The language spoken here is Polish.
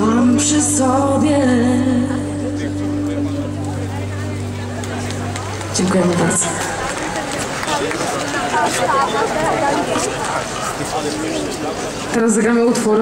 mam przy sobie. Dziękujemy bardzo. Teraz zagramy utwór.